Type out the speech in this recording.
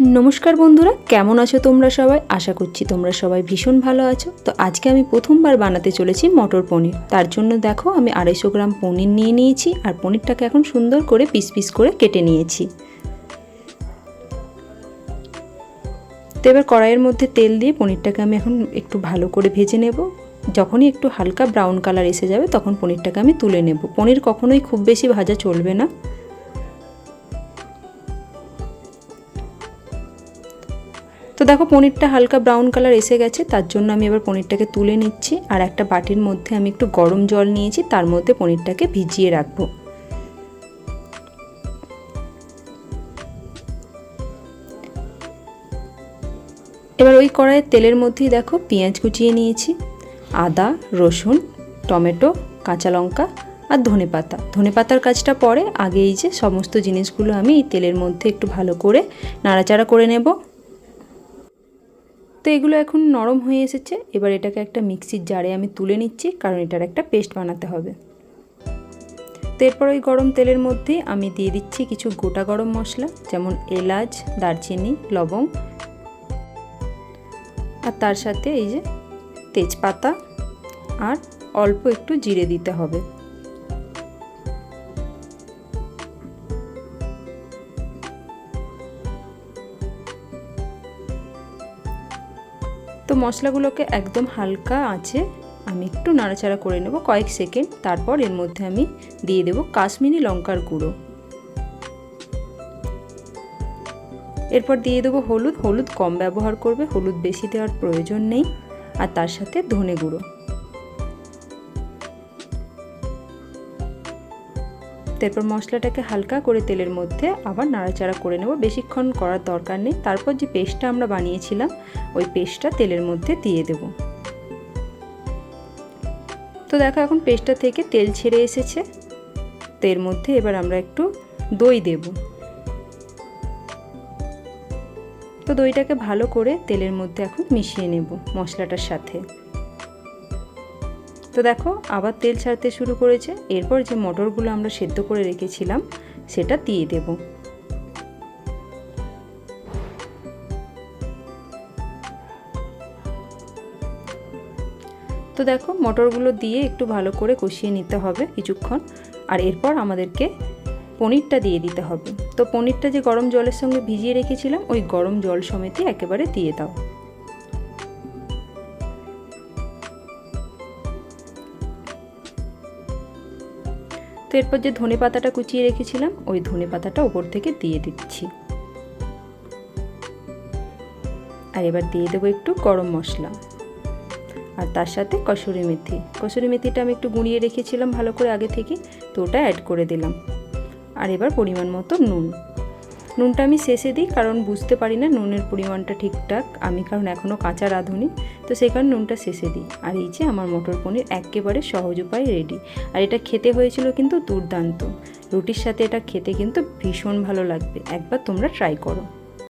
নমস্কার বন্ধুরা, কেমন আছো তোমরা সবাই? আশা করছি তোমরা সবাই ভীষণ ভালো আছো। তো আজকে আমি প্রথমবার বানাতে চলেছি মটর পনির। তার জন্য দেখো, আমি আড়াইশো গ্রাম পনির নিয়ে নিয়েছি আর পনিরটাকে এখন সুন্দর করে পিস পিস করে কেটে নিয়েছি। তো এবার কড়াইয়ের মধ্যে তেল দিয়ে পনিরটাকে আমি এখন একটু ভালো করে ভেজে নেব। যখনই একটু হালকা ব্রাউন কালার এসে যাবে, তখন পনিরটাকে আমি তুলে নেব। পনির কখনোই খুব বেশি ভাজা চলবে না। তো দেখো পনিরটা হালকা ব্রাউন কালার এসে গেছে, তার জন্য আমি এবার পনিরটাকে তুলে নিচ্ছি আর একটা বাটির মধ্যে আমি একটু গরম জল নিয়েছি, তার মধ্যে পনিরটাকে ভিজিয়ে রাখব। এবার ওই কড়াইয়ের তেলের মধ্যেই দেখো পেঁয়াজ কুচিয়ে নিয়েছি, আদা, রসুন, টমেটো, কাঁচা লঙ্কা আর ধনে পাতা। ধনে পাতার কাজটা পরে আগে এই যে সমস্ত জিনিসগুলো আমি এই তেলের মধ্যে একটু ভালো করে নাড়াচাড়া করে নেব। তো এগুলো এখন নরম হয়ে এসেছে। এবার এটাকে একটা মিক্সির জারে আমি তুলে নিচ্ছি, কারণ এটার একটা পেস্ট বানাতে হবে। তো এরপর ওই গরম তেলের মধ্যে আমি দিয়ে দিচ্ছি কিছু গোটা গরম মশলা, যেমন এলাচ, দারচিনি, লবঙ্গ। আর তার সাথে এই যে তেজপাতা, আর অল্প একটু জিরে দিতে হবে। তো মশলাগুলোকে একদম হালকা আছে, আমি একটু নাড়াচাড়া করে নেব কয়েক সেকেন্ড, তারপর এর মধ্যে আমি দিয়ে দেব কাশ্মীরি লঙ্কার গুঁড়ো। এরপর দিয়ে দেবো হলুদ হলুদ কম ব্যবহার করবে, হলুদ বেশি দেওয়ার প্রয়োজন নেই, আর তার সাথে ধনে গুঁড়ো। তারপর মশলাটাকে হালকা করে তেলের মধ্যে আবার নাড়াচাড়া করে নেব। বেশিক্ষণ করার দরকার নেই। তারপর যে পেস্টটা আমরা বানিয়েছিলাম, ওই পেস্টটা তেলের মধ্যে দিয়ে দেব। তো দেখো এখন পেস্টটা থেকে তেল ছেড়ে এসেছে। তো এর মধ্যে এবার আমরা একটু দই দেব। তো দইটাকে ভালো করে তেলের মধ্যে এখন মিশিয়ে নেব মশলাটার সাথে। তো দেখো, আবার তেল ছাড়তে শুরু করেছে। এরপর যে মটরগুলো আমরা সেদ্ধ করে রেখেছিলাম, সেটা দিয়ে দেব। তো দেখো, মটরগুলো দিয়ে একটু ভালো করে কষিয়ে নিতে হবে কিছুক্ষণ। আর এরপর আমাদেরকে পনিরটা দিয়ে দিতে হবে। তো পনিরটা যে গরম জলের সঙ্গে ভিজিয়ে রেখেছিলাম, ওই গরম জল সমেতে একেবারে দিয়ে দাও। তো এরপর যে ধনে পাতাটা কুচিয়ে রেখেছিলাম, ওই ধনে পাতাটা ওপর থেকে দিয়ে দিচ্ছি। আর এবার দিয়ে দেবো একটু গরম মশলা। আর তার সাথে কসুরি মেথি। কসুরি মেথিটা আমি একটু গুঁড়িয়ে রেখেছিলাম ভালো করে আগে থেকে, তো ওটা অ্যাড করে দিলাম। আর এবার পরিমাণ মতো নুন। নুনটা আমি শেষে দিই, কারণ বুঝতে পারি না নুনের পরিমাণটা ঠিকঠাক। আমি কারণ এখনও কাঁচা রাঁধুনি, তো সেই কারণে নুনটা শেষে দিই। আর এই যে আমার মটর পনির একেবারে সহজ উপায় রেডি আর এটা খেতে হয়েছিল কিন্তু দুর্দান্ত। রুটির সাথে এটা খেতে কিন্তু ভীষণ ভালো লাগবে। একবার তোমরা ট্রাই করো।